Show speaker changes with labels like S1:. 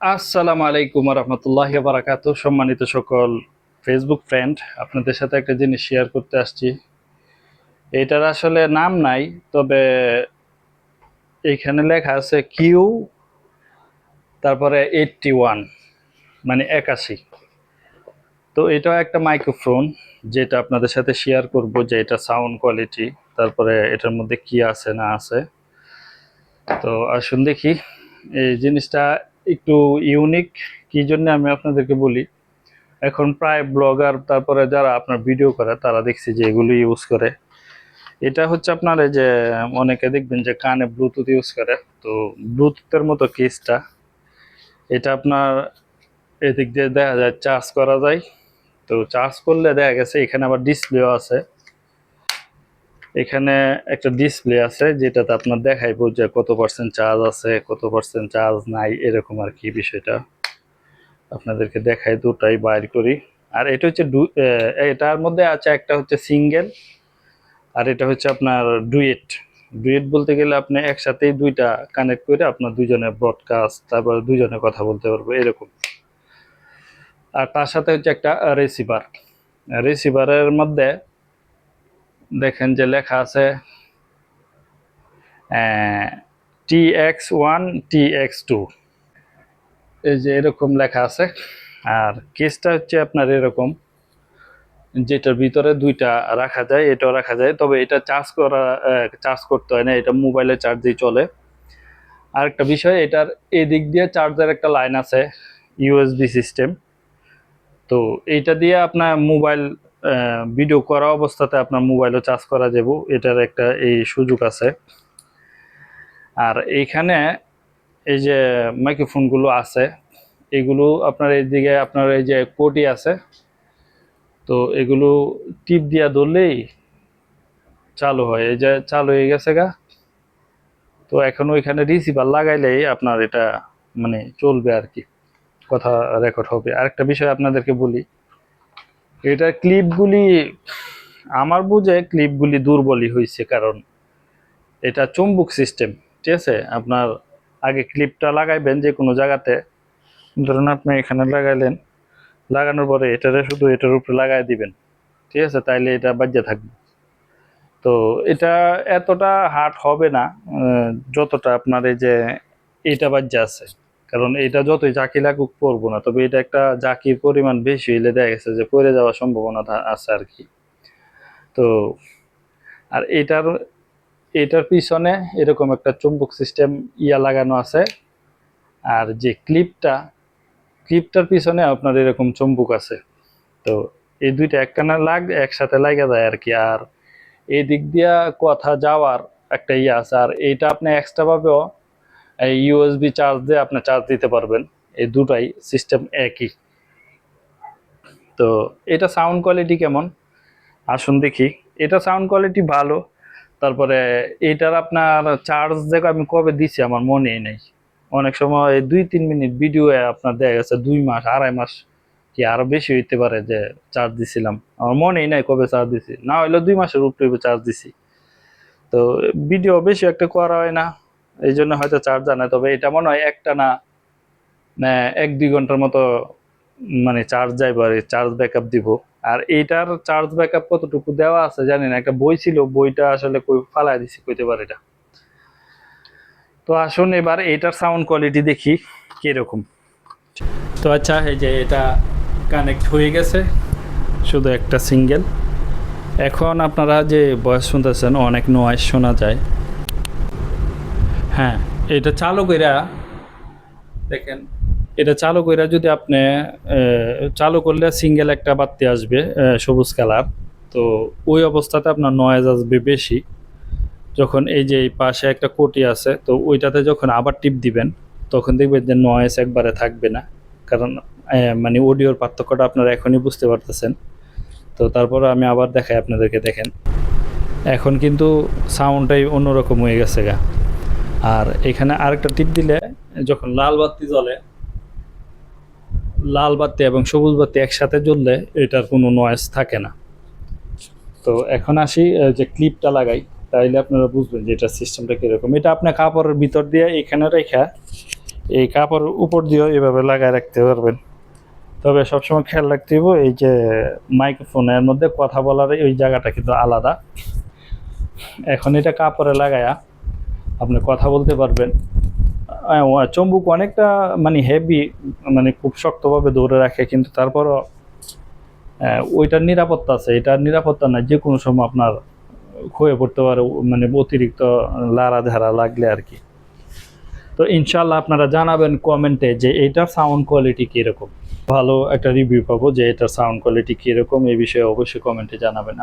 S1: আসসালামু আলাইকুম রহমতুল্লাহ বারাকাত সম্মানিত সকল ফেসবুক ফ্রেন্ড আপনাদের সাথে একটা জিনিস শেয়ার করতে আসছি। এটার আসলে নাম নাই, তবে এইখানে লেখা আছে কিউ তারপরে এইটটি ওয়ান মানে একাশি। তো এটাও একটা মাইক্রোফোন যেটা আপনাদের সাথে শেয়ার করব যে এটা সাউন্ড কোয়ালিটি তারপরে এটার মধ্যে কি আছে না আছে। তো আসুন দেখি, এই জিনিসটা একটু ইউনিক কি জন্য আমি আপনাদেরকে বলি, এখন প্রায় ব্লগার তারপরে যারা আপনার ভিডিও করে, তারা দেখছি যে এগুলো ইউজ করে। এটা হচ্ছে আপনার এই যে, অনেকে দেখবেন যে কানে ব্লুটুথ ইউজ করে। তো ব্লুটুথের মতো কেসটা এটা আপনার এদিক দিয়ে দেখা যায় চার্জ করা যায়। তো চার্জ করলে দেখা গেছে, এখানে আবার ডিসপ্লেও আছে। এখানে একটা ডিসপ্লে আছে, যেটাতে আপনার দেখাইবো যে কত পার্সেন্ট চার্জ আছে, কত পার্সেন্ট চার্জ নাই, এরকম আর কি বিষয়টা। আপনাদেরকে দেখাই দুটাই, বাইর করি। আর এটা হচ্ছে এটার মধ্যে আছে একটা হচ্ছে সিঙ্গেল আর এটা হচ্ছে আপনার ডুয়েট ডুয়েট বলতে গেলে আপনি একসাথেই দুইটা কানেক্ট করে আপনার দুজনে ব্রডকাস্ট তারপর দুজনে কথা বলতে পারব, এরকম। আর তার সাথে হচ্ছে একটা রিসিভার রিসিভারের মধ্যে দেখেন যে লেখা আছে T X one, T X two. এই যে এরকম লেখা আছে, আর কেসটা হচ্ছে আপনার এরকম, যেটার ভিতরে দুইটা রাখা যায়, এটাও রাখা যায়, তবে এটা চার্জ করা চার্জ করতে হয় না, এটা মোবাইলে চার্জেই চলে। আর একটা বিষয়, এটার এদিক দিয়ে চার্জার একটা লাইন আছে ইউএসবি সিস্টেম তো এইটা দিয়ে আপনার মোবাইল ভিডিও করা অবস্থাতে আপনার মোবাইলও চার্জ করা যাব। এটার একটা এই সুযোগ আছে। আর এইখানে এই যে মাইক্রোফোনগুলো আছে, এগুলো আপনার এইদিকে আপনার এই যে কোটি আছে। তো এগুলো টিপ দিয়া ধরলেই চালু হয়। এই যে চালু হয়ে গেছে গা। তো এখন ওইখানে রিসিভার লাগাইলেই আপনার এটা মানে চলবে আর কি। কথা রেকর্ড হবে। আরেকটা বিষয় আপনাদেরকে বলি এটার ক্লিপগুলি আমার বুঝে ক্লিপগুলি দুর্বলই হয়েছে কারণ এটা চুম্বুক সিস্টেম, ঠিক আছে? আপনার আগে ক্লিপটা লাগাইবেন যে কোনো জায়গাতে। ধরুন আপনি এখানে লাগাইলেন, লাগানোর পরে এটারে শুধু এটার উপরে লাগাই দিবেন, ঠিক আছে? তাইলে এটা বাজ্যা থাকবে। তো এটা এতটা হার্ড হবে না যতটা আপনার এই যে এটা বাজ্যা আছে। কারণ এটা যতই জাকি লাগুক পড়ব না। তবে এটা একটা জাকির পরিমাণ বেশি হইলে দেখা গেছে যে পড়ে যাওয়ার সম্ভাবনা আছে আর কি। তো, আর এটার এটার পিছনে এরকম একটা চুম্বক সিস্টেম ইয়া লাগানো আছে। আর যে ক্লিপটা ক্লিপটার পিছনে আপনার এরকম চুম্বক আছে। তো, এই দুইটা একখানা লাগ, একসাথে লাগা যায় আর কি। আর এই দিক দিয়া কথা যাওয়ার একটা ইয়ে আছে। আর এইটা আপনি এক্সট্রা ভাবেও এই ইউএসবি চার্জ দিয়ে আপনি চার্জ দিতে পারবেন। এই দুটাই সিস্টেম একই। তো এটা সাউন্ড কোয়ালিটি কেমন? আসুন দেখি। এটা সাউন্ড কোয়ালিটি ভালো। তারপরে এটার আপনার চার্জ দেখো আমি কবে দিছি আমার মনেই নেই। অনেক সময় দুই তিন মিনিট ভিডিও আপনার দেখা গেছে দুই মাস, আড়াই মাস কি আরও বেশি হইতে পারে যে চার্জ দিছিলাম। আমার মনেই নাই কবে চার্জ দিছি। না হইলে দুই মাসের উপরে চার্জ দিছি। তো ভিডিও বেশি একটা করা হয় না। এই জন্য হয়তো চার্জ জানে তবে এটা মনে হয় একটা না না, এক দুই ঘণ্টার মতো মানে চার্জ যাইব আর চার্জ ব্যাকআপ দিব। আর এইটার চার্জ ব্যাকআপ কতটুকু দেওয়া আছে জানি না। একটা বই ছিল বইটা আসলে কই ফালাই দিছি কইতে পারে এটা। তো আসুন এবার এটার সাউন্ড কোয়ালিটি দেখি কীরকম। তো আচ্ছা এই যে এটা কানেক্ট হয়ে গেছে শুধু একটা সিঙ্গেল এখন আপনারা যে বয়স শুনতেছেন অনেক নয়েজ শোনা যায়। হ্যাঁ এটা চালু কইরা দেখেন, এটা চালু কইরা যদি আপনি চালু করলে সিঙ্গেল একটা বাতি আসবে সবুজ কালার। তো ওই অবস্থাতে আপনার নয়েজ আসবে বেশি। যখন এই যে এই পাশে একটা কোটি আছে, তো ওইটাতে যখন আবার টিপ দিবেন, তখন দেখবেন যে নয়েজ একবারে থাকবে না। কারণ মানে অডিওর পার্থক্যটা আপনারা এখনই বুঝতে পারতেছেন। তো তারপরে আমি আবার দেখাই আপনাদেরকে, দেখেন। এখন কিন্তু সাউন্ডটাই অন্যরকম হয়ে গেছে গা। আর এখানে আরেকটা টিপ দিলে, যখন লাল বাতি জ্বলে, লাল বাতি এবং সবুজ বাতি একসাথে জ্বললে এটার কোনো নয়েজ থাকে না। তো এখন আসি যে ক্লিপটা লাগাই, তাইলে আপনারা বুঝবেন যে এটার সিস্টেমটা কীরকম। এটা আপনার কাপড়ের ভিতর দিয়ে এখানে রেখা, এই কাপড়ের উপর দিয়েও এভাবে লাগায় রাখতে পারবেন। তবে সবসময় খেয়াল রাখতে হবে এই যে মাইক্রোফোনের মধ্যে কথা বলার ওই জায়গাটা কিন্তু আলাদা। এখন এটা কাপড়ে লাগায়া আপনি কথা বলতে পারবেন। চম্বুক অনেকটা মানে হেভি মানে খুব শক্তভাবে দৌড়ে রাখে, কিন্তু তারপরও ওইটার নিরাপত্তা আছে। এটার নিরাপত্তা নাই, যে কোনো সময় আপনার ক্ষয়ে পড়তে পারে মানে অতিরিক্ত লাড়া ধারা লাগলে আর কি। তো ইনশাল্লাহ আপনারা জানাবেন কমেন্টে যে এটার সাউন্ড কোয়ালিটি কীরকম। ভালো একটা রিভিউ পাবো যে এটার সাউন্ড কোয়ালিটি কীরকম এই বিষয়ে অবশ্যই কমেন্টে জানাবেন।